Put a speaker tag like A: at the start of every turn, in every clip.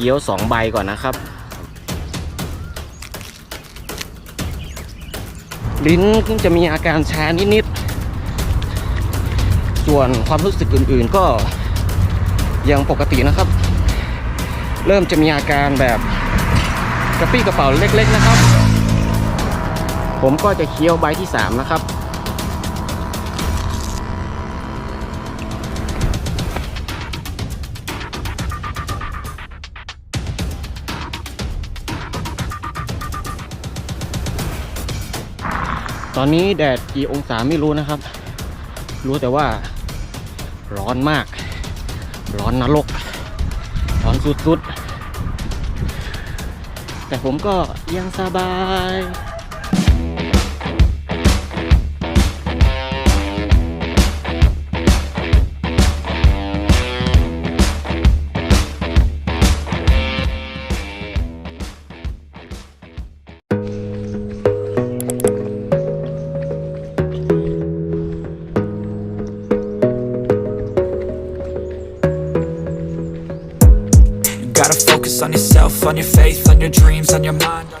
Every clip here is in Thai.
A: คี้ยวสองใบก่อนนะครับ ลิ้นจะมีอาการชานิดๆ ส่วนความรู้สึกอื่นๆก็ยังปกตินะครับ เริ่มจะมีอาการแบบกระปี้กระเป๋าเล็กๆนะครับ ผมก็จะเคี้ยวใบที่ 3 นะครับ ตอนนี้แดดกี่องศาไม่รู้นะครับ รู้แต่ว่าร้อนมาก ร้อนนรก ร้อนสุดๆ แต่ผมก็ยังสบาย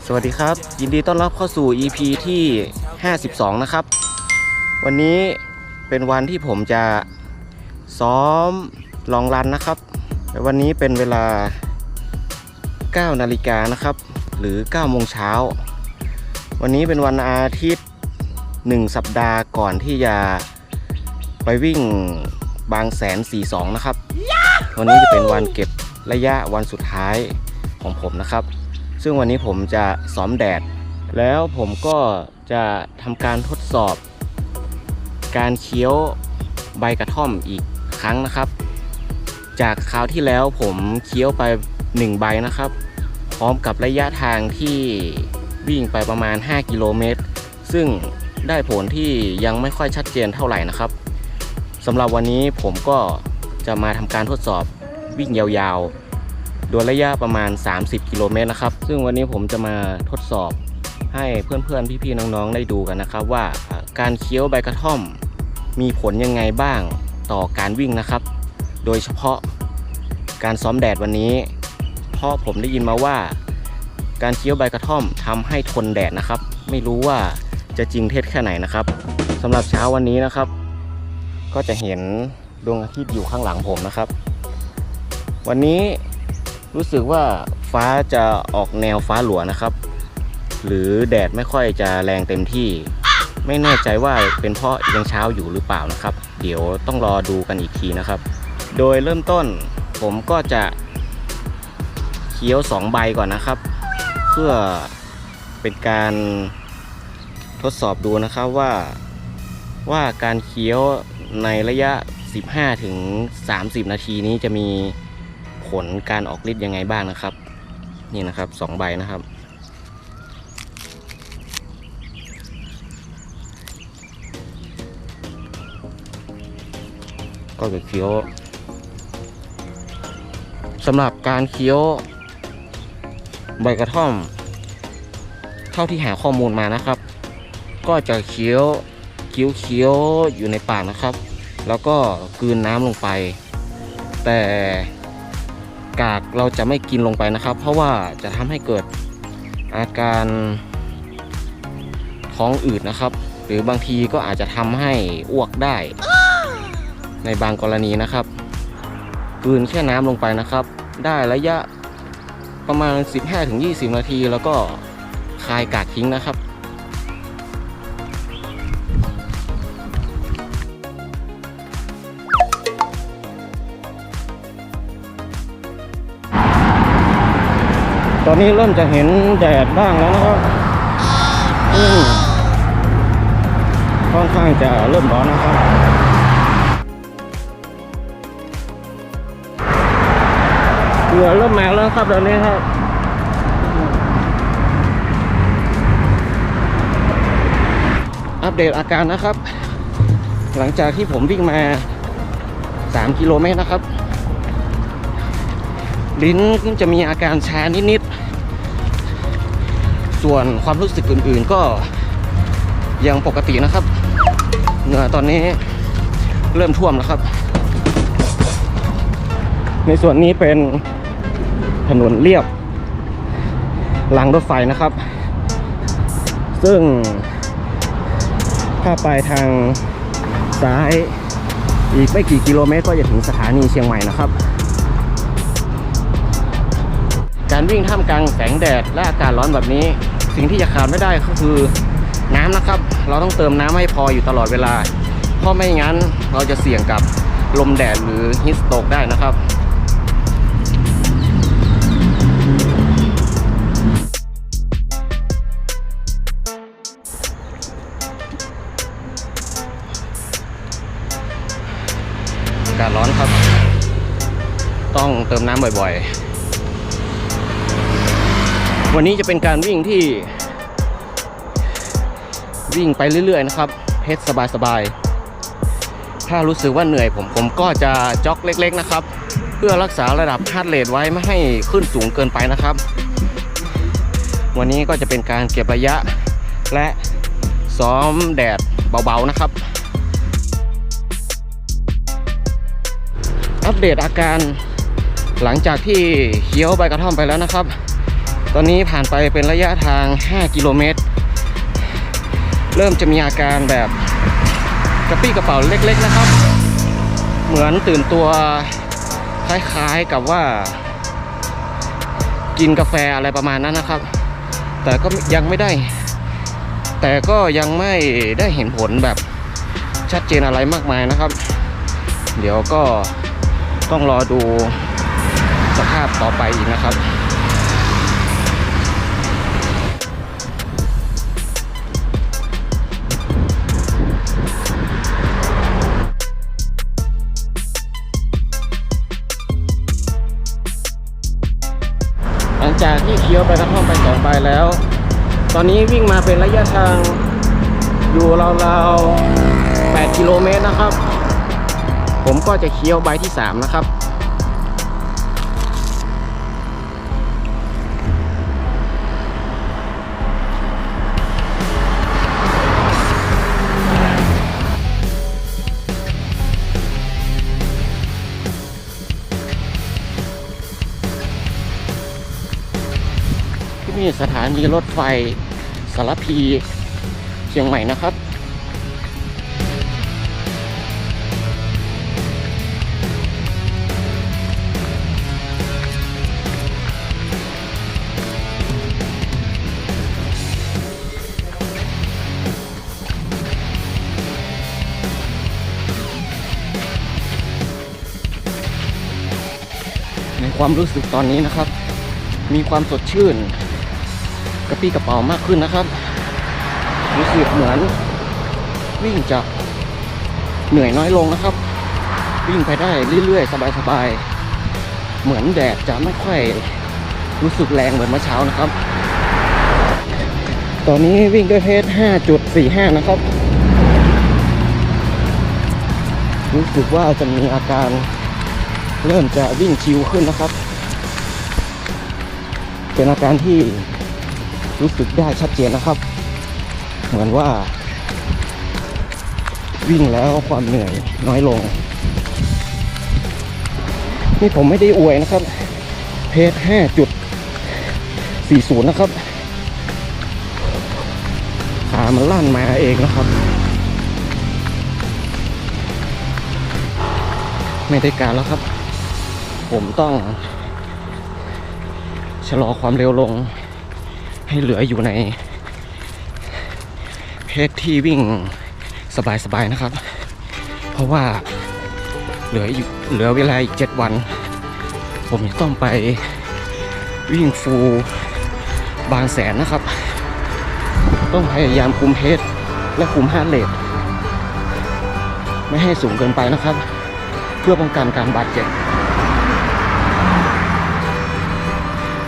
A: สวัสดีครับ ยินดีต้อนรับเข้าสู่ EP ที่ 52 นะครับ วันนี้เป็นวันที่ผมจะซ้อมลองรันนะครับแต่วันนี้เป็นเวลา 9 นาฬิกานะครับ หรือ 9 โมงเช้า วันนี้เป็นวันอาทิตย์ 1 สัปดาห์ก่อนที่จะไปวิ่งบางแสน 42 นะครับ วันนี้จะเป็นวันเก็บระยะวันสุดท้าย ของผมนะครับ ซึ่งวันนี้ผมจะซ้อมแดด แล้วผมก็จะทำการทดสอบ การเคี้ยวใบกระท่อมอีกครั้งนะครับ จากคราวที่แล้วผมเคี้ยวไป 1 ใบนะครับ พร้อมกับระยะทางที่วิ่งไปประมาณ 5 กิโลเมตร ซึ่งได้ผลที่ยังไม่ค่อยชัดเจนเท่าไหร่นะครับสำหรับวันนี้ผมก็จะมาทำการทดสอบวิ่งยาวๆ โดยระยะประมาณ 30 กิโลเมตรนะครับ ซึ่งวันนี้ผมจะมาทดสอบให้เพื่อนๆ พี่ๆ น้องๆ ได้ดูกันนะครับ ว่าการเคี้ยวใบกระท่อม มีผลยังไงบ้างต่อการวิ่งนะครับ โดยเฉพาะการซ้อมแดดวันนี้ เพราะผมได้ยินมาว่า การเคี้ยวใบกระท่อมทำให้ทนแดดนะครับ ไม่รู้ว่าจะจริงเท็จแค่ไหนนะครับสำหรับเช้าวันนี้นะครับ ก็จะเห็นดวงอาทิตย์อยู่ข้างหลังผมนะครับ วันนี้ รู้สึกว่าฟ้าจะออกแนวฟ้าหลัวนะครับ หรือแดดไม่ค่อยจะแรงเต็มที่ ไม่แน่ใจว่าเป็นเพราะยังเช้าอยู่หรือเปล่านะครับ เดี๋ยวต้องรอดูกันอีกทีนะครับ โดยเริ่มต้นผมก็จะเคี้ยวสองใบก่อนนะครับ เพื่อเป็นการทดสอบดูนะครับว่าว่าการเคี้ยวในระยะ 15ถึง30 นาทีนี้จะมี ผลการออกฤทธิ์ยังไงบ้างนะครับ นี่นะครับสองใบนะครับก็จะเคี้ยวสำหรับการเคี้ยวใบกระท่อม เท่าที่หาข้อมูลมานะครับ ก็จะเคี้ยวเคี้ยวเคี้ยวอยู่ในปากนะครับ แล้วก็กืนน้ำลงไป แต่ กากเราจะไม่กินลงไปนะครับ เพราะว่าจะทำให้เกิดอาการท้องอืดนะครับ หรือบางทีก็อาจจะทำให้อ้วกได้ ในบางกรณีนะครับกืนแค่น้ำลงไปนะครับ ได้ระยะประมาณ 15-20 นาที แล้วก็คายกากทิ้งนะครับ อนนี้เริ่มจะเห็นแดดบ้างแล้วนะครับอืมค่อนข้างจะเริ่มร้อนนะครับ เหงื่อเริ่มมาแล้วครับตอนนี้ครับอัปเดตอาการนะครับ หลังจากที่ผมวิ่งมา 3 กิโลเมตรนะครับ ลิ้นจะมีอาการชานิดๆ ส่วนความรู้สึกอื่นๆก็ยังปกตินะครับเหงื่อตอนนี้เริ่มท่วมแล้วครับ ในส่วนนี้เป็นถนนเรียบรางรถไฟนะครับ ซึ่งถ้าไปทางซ้ายอีกไม่กี่กิโลเมตรก็จะถึงสถานีเชียงใหม่นะครับ การวิ่งท่ามกลางแสงแดดและอากาศร้อนแบบนี้ สิ่งที่จะขาดไม่ได้ก็คือน้ำนะครับ เราต้องเติมน้ำให้พออยู่ตลอดเวลา เพราะไม่งั้นเราจะเสี่ยงกับลมแดดหรือฮิสโตกได้นะครับอากาศร้อนครับ ต้องเติมน้ำบ่อยๆ วันนี้จะเป็นการวิ่งที่ วิ่งไปเรื่อยๆนะครับ เพชรสบายๆ ถ้ารู้สึกว่าเหนื่อยผมผมก็จะจ็อกเล็กๆนะครับ เพื่อรักษาระดับฮาร์ดเรทไว้ไม่ให้ขึ้นสูงเกินไปนะครับ วันนี้ก็จะเป็นการเก็บระยะและซ้อมแดดเบาๆนะครับอัปเดตอาการหลังจากที่เคี้ยวใบกระท่อมไปแล้วนะครับ ตอนนี้ผ่านไปเป็นระยะทาง 5 กิโลเมตร เริ่มจะมีอาการแบบกระปี้กระเป๋าเล็กๆนะครับ เหมือนตื่นตัวคล้ายๆกับว่า กินกาแฟอะไรประมาณนั้นนะครับ แต่ก็ยังไม่ได้ แต่ก็ยังไม่ได้เห็นผลแบบชัดเจนอะไรมากมายนะครับ เดี๋ยวก็ต้องรอดูสภาพต่อไปอีกนะครับ ที่เคี้ยวไปกระท่อมไปสองใบแล้ว ตอนนี้วิ่งมาเป็นระยะทางอยู่ราวๆ8กิโลเมตรนะครับ ผมก็จะเคี้ยวใบที่ 3 นะครับ สถานีรถไฟสารพีเชียงใหม่นะครับในความรู้สึกตอนนี้นะครับ มีความสดชื่น กระปี้กระเป๋ามากขึ้นนะครับรู้สึกเหมือนวิ่งจากเหนื่อยน้อยลงนะครับ วิ่งไปได้เรื่อยๆ สบายๆ เหมือนแดดจะไม่ค่อยรู้สึกแรงเหมือนเมื่อเช้านะครับ ตอนนี้วิ่งด้วยเพจ5.45 นะครับ รู้สึกว่าจะมีอาการเริ่มจะวิ่งชิวขึ้นนะครับ เป็นอาการที่ รู้สึกได้ชัดเจนนะครับ เหมือนว่า วิ่งแล้วความเหนื่อยน้อยลง นี่ผมไม่ได้อวยนะครับ เพจ5.40 นะครับขามันลั่นมาเองนะครับ ไม่ได้การแล้วครับ ผมต้องชะลอความเร็วลง ให้เหลืออยู่ในเพจที่วิ่งสบายๆนะครับ เพราะว่าเหลืออยู่เหลือเวลาอีกเจ็ดวัน ผมจะต้องไปวิ่งฟูลบางแสนนะครับ ต้องพยายามคุมเพจและคุมฮาร์ดเรทไม่ให้สูงเกินไปนะครับ เพื่อป้องกันการบาดเจ็บ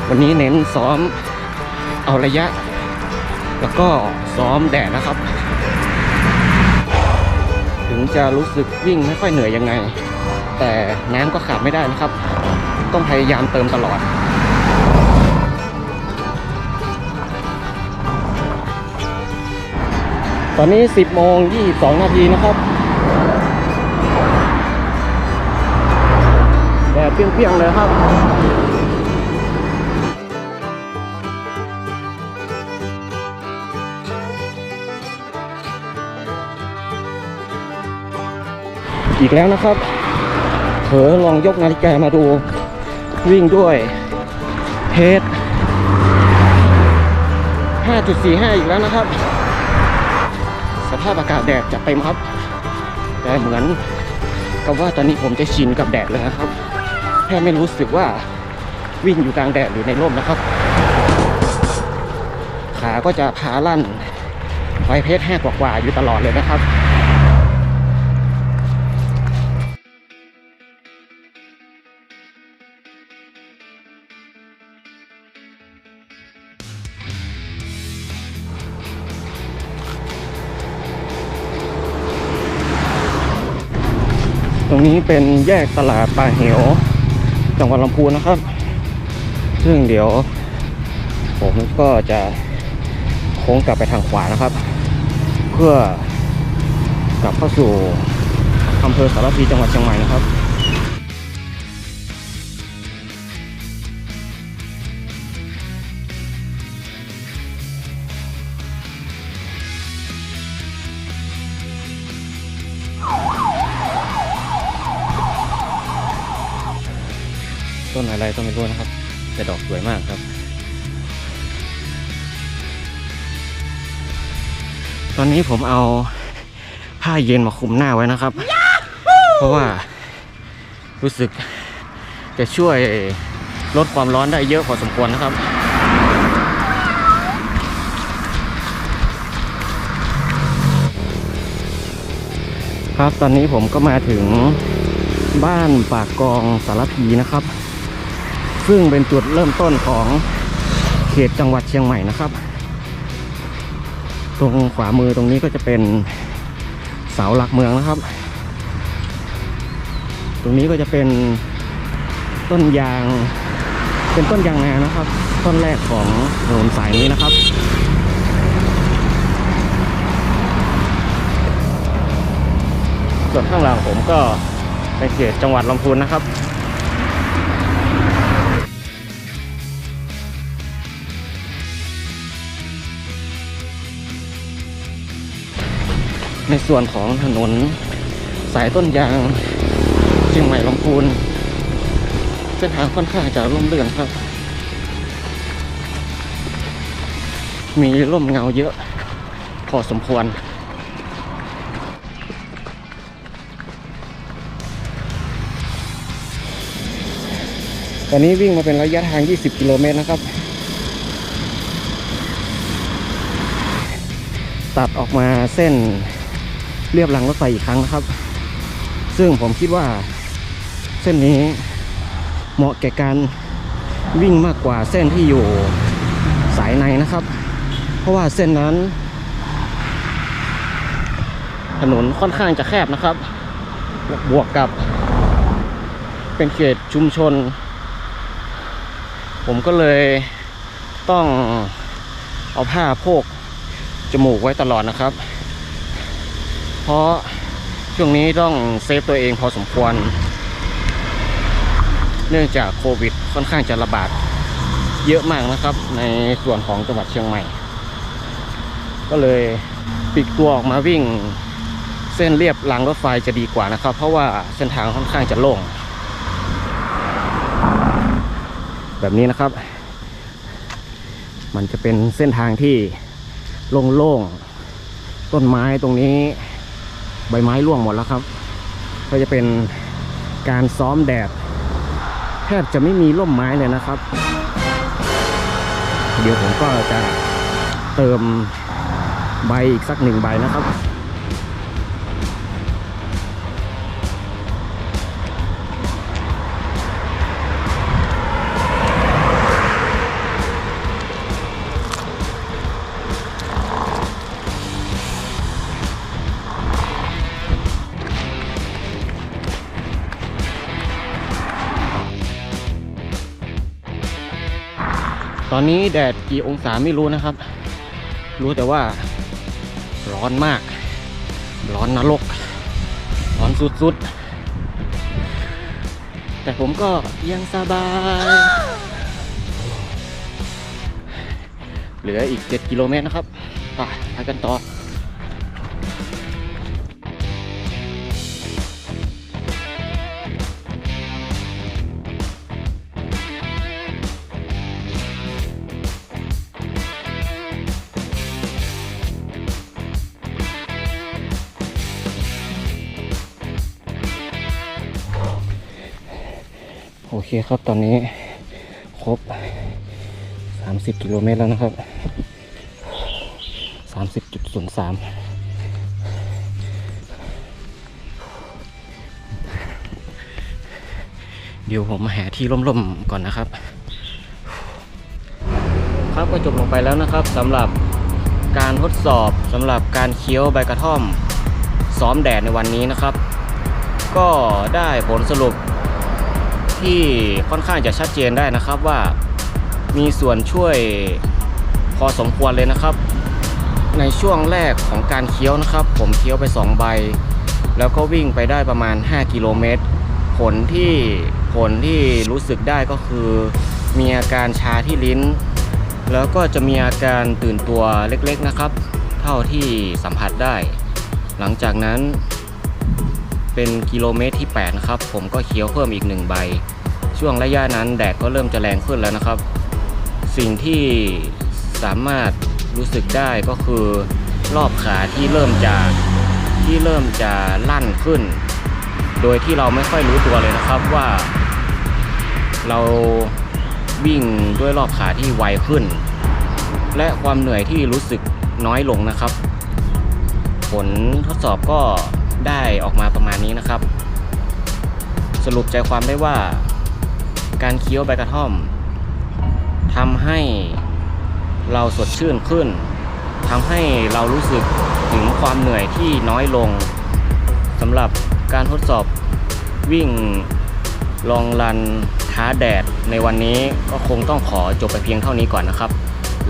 A: วันนี้เน้นซ้อม เอาระยะ แล้วก็ซ้อมแดดนะครับ ถึงจะรู้สึกวิ่งไม่ค่อยเหนื่อยยังไง แต่น้ำก็ขาดไม่ได้นะครับ ต้องพยายามเติมตลอดตอนนี้ 10 โมง 22 นาทีนะครับ แดดเปรี้ยงๆเลยครับ อีกแล้วนะครับ เผลอลองยกนาฬิกามาดู วิ่งด้วยเพจ5.45 อีกแล้วนะครับ สภาพอากาศแดดจะเต็มครับ แต่เหมือนกับว่าตอนนี้ผมจะชินกับแดดเลยนะครับ แค่ไม่รู้สึกว่าวิ่งอยู่กลางแดดหรือในร่มนะครับ ขาก็จะพาลั่นไฟเพชรแห้กว่าๆอยู่ตลอดเลยนะครับ นี้เป็นแยกตลาดปลาเหวจังหวัดลำพูนนะครับ ซึ่งเดี๋ยว ผมก็จะโค้งกลับไปทางขวานะครับ เพื่อกลับเข้าสู่อำเภอสารพีจังหวัดเชียงใหม่นะครับ ต้นอะไรก็ไม่รู้นะครับ แต่ดอกสวยมากครับ ตอนนี้ผมเอาผ้าเย็นมาคลุมหน้าไว้นะครับ เพราะว่ารู้สึกจะช่วยลดความร้อนได้เยอะพอสมควรนะครับครับตอนนี้ผมก็มาถึงบ้านปากกองสารพีนะครับ ซึ่งเป็นจุดเริ่มต้นของเขตจังหวัดเชียงใหม่นะครับ ตรงขวามือตรงนี้ก็จะเป็นเสาหลักเมืองนะครับ ตรงนี้ก็จะเป็นต้นยาง เป็นต้นยางนานะครับ ต้นแรกของถนนสายนี้นะครับส่วนข้างหลังผมก็เป็นเขตจังหวัดลำพูนนะครับ ส่วนของถนนสายต้นยางเชียงใหม่ลำพูนเส้นทางค่อนข้างจะร่มเรื่อนครับ มีร่มเงาเยอะ พอสมควร ตอนนี้วิ่งมาเป็นระยะทาง 20 กิโลเมตรนะครับ ตัดออกมาเส้น เรียบรางรถไฟอีกครั้งนะครับ ซึ่งผมคิดว่าเส้นนี้เหมาะแก่การวิ่งมากกว่าเส้นที่อยู่สายในนะครับ เพราะว่าเส้นนั้น ถนนค่อนข้างจะแคบนะครับ บวกกับ เป็นเขตชุมชน ผมก็เลยต้องเอาผ้าโพกจมูกไว้ตลอดนะครับ เพราะช่วงนี้ต้องเซฟตัวเองพอสมควร เนื่องจากโควิดค่อนข้างจะระบาดเยอะมากนะครับ ในส่วนของจังหวัดเชียงใหม่ ก็เลยปลีกตัวออกมาวิ่งเส้นเรียบรางรถไฟจะดีกว่านะครับ เพราะว่าเส้นทางค่อนข้างจะโล่งแบบนี้นะครับ มันจะเป็นเส้นทางที่โล่งๆ ต้นไม้ตรงนี้ ใบไม้ร่วงหมดแล้วครับ ก็จะเป็นการซ้อมแดด แทบจะไม่มีร่มไม้เลยนะครับ เดี๋ยวผมก็จะเติมใบอีกสักหนึ่งใบนะครับ ตอนนี้แดดกี่องศาไม่รู้นะครับ รู้แต่ว่า ร้อนมาก ร้อนนรก ร้อนสุดๆ แต่ผมก็ยังสบาย เหลืออีก 7 กิโลเมตรนะครับไปไปกันต่อ คครับตอนนี้ครบ 30 กิโลเมตรแล้วนะครับ 30.03เดี๋ยวผมมาหาที่ร่มๆก่อนนะครับ ครับก็จบลงไปแล้วนะครับสำหรับการทดสอบสำหรับการเคี้ยวใบกระท่อม ซ้อมแดดในวันนี้นะครับ ก็ได้ผลสรุป ที่ค่อนข้างจะชัดเจนได้นะครับว่ามีส่วนช่วยพอสมควรเลยนะครับ ในช่วงแรกของการเคี้ยวนะครับ ผมเคี้ยวไป 2 ใบ แล้วก็วิ่งไปได้ประมาณ 5 กิโลเมตร ผลที่ผลที่รู้สึกได้ก็คือมีอาการชาที่ลิ้น แล้วก็จะมีอาการตื่นตัวเล็กๆนะครับ เท่าที่สัมผัสได้ หลังจากนั้น เป็นกิโลเมตรที่ 8 นะครับ ผมก็เคี้ยวเพิ่มอีก 1 ใบ ช่วงระยะนั้นแดดก็เริ่มจะแรงขึ้นแล้วนะครับ สิ่งที่สามารถรู้สึกได้ก็คือรอบขาที่เริ่มจะที่เริ่มจะลั่นขึ้น โดยที่เราไม่ค่อยรู้ตัวเลยนะครับว่า เราวิ่งด้วยรอบขาที่ไวขึ้น และความเหนื่อยที่รู้สึกน้อยลงนะครับ ผลทดสอบก็ ได้ออกมาประมาณนี้นะครับ สรุปใจความได้ว่า การเคี้ยวใบกระท่อมทำให้เราสดชื่นขึ้นทำให้เรารู้สึกถึงความเหนื่อยที่น้อยลงสำหรับการทดสอบวิ่งลองรันท้าแดดในวันนี้ก็คงต้องขอจบไปเพียงเท่านี้ก่อนนะครับ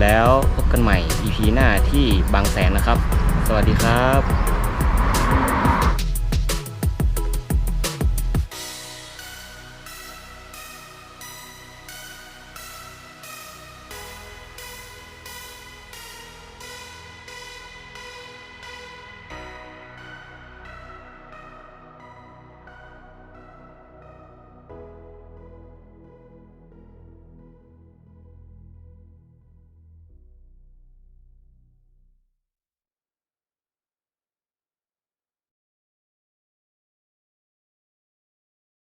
A: แล้วพบกันใหม่ EP หน้าที่บางแสนนะครับ สวัสดีครับ